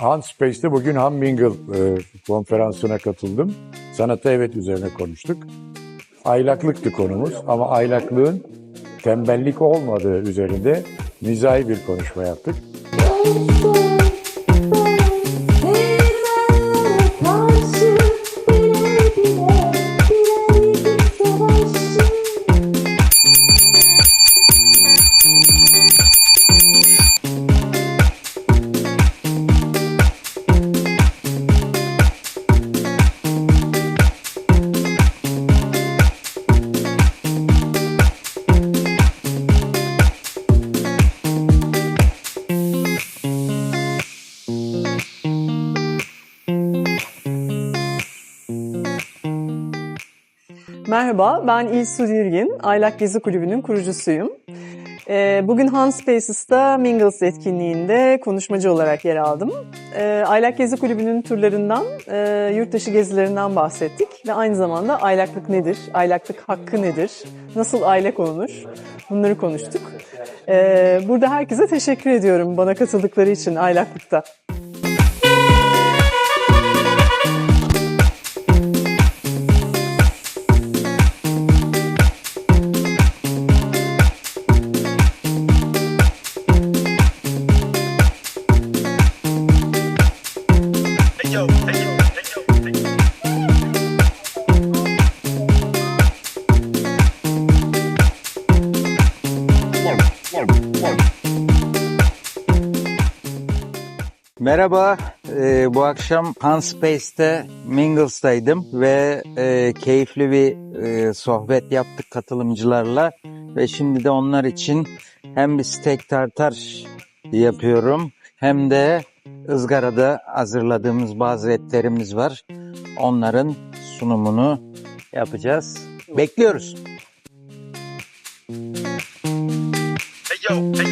Han Space'te bugün Han Mingle e, konferansına katıldım. Sanata evet üzerine konuştuk. Aylaklıktı konumuz ama aylaklığın tembellik olmadığı üzerinde mizahi bir konuşma yaptık. Merhaba, ben İlsu Dirgin, Aylak Gezi Kulübü'nün kurucusuyum. Ee, Bugün Han Spaces'ta Mingles etkinliğinde konuşmacı olarak yer aldım. Ee, Aylak Gezi Kulübü'nün turlarından, e, yurt dışı gezilerinden bahsettik ve aynı zamanda aylaklık nedir, aylaklık hakkı nedir, nasıl aylak olunur bunları konuştuk. Ee, Burada herkese teşekkür ediyorum bana katıldıkları için aylaklıkta. Merhaba, e, bu akşam Space'te Mingles'taydım ve e, keyifli bir e, sohbet yaptık katılımcılarla ve şimdi de onlar için hem bir steak tartar yapıyorum hem de ızgarada hazırladığımız bazı etlerimiz var. Onların sunumunu yapacağız. Bekliyoruz. Hey yo, hey.